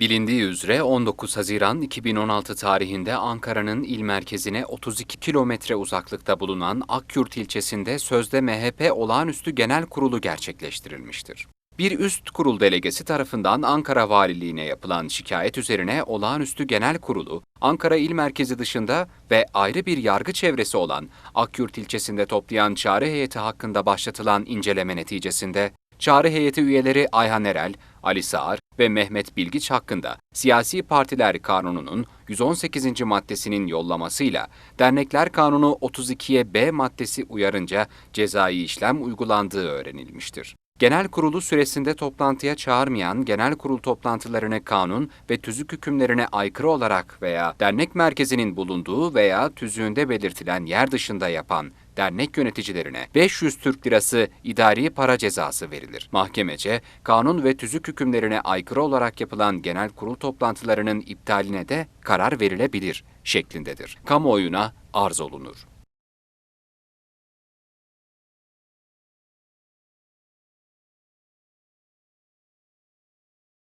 Bilindiği üzere 19 Haziran 2016 tarihinde Ankara'nın il merkezine 32 kilometre uzaklıkta bulunan Akyurt ilçesinde sözde MHP Olağanüstü Genel Kurulu gerçekleştirilmiştir. Bir üst kurul delegesi tarafından Ankara Valiliğine yapılan şikayet üzerine Olağanüstü Genel Kurulu, Ankara il merkezi dışında ve ayrı bir yargı çevresi olan Akyurt ilçesinde toplayan çağrı heyeti hakkında başlatılan inceleme neticesinde Çağrı heyeti üyeleri Ayhan Erel, Ali Sağır ve Mehmet Bilgiç hakkında Siyasi Partiler Kanunu'nun 118. maddesinin yollamasıyla Dernekler Kanunu 32'ye B maddesi uyarınca cezai işlem uygulandığı öğrenilmiştir. Genel kurulu süresinde toplantıya çağırmayan genel kurul toplantılarını kanun ve tüzük hükümlerine aykırı olarak veya dernek merkezinin bulunduğu veya tüzüğünde belirtilen yer dışında yapan dernek yöneticilerine 500 Türk Lirası idari para cezası verilir. Mahkemece, kanun ve tüzük hükümlerine aykırı olarak yapılan genel kurul toplantılarının iptaline de karar verilebilir şeklindedir. Kamuoyuna arz olunur.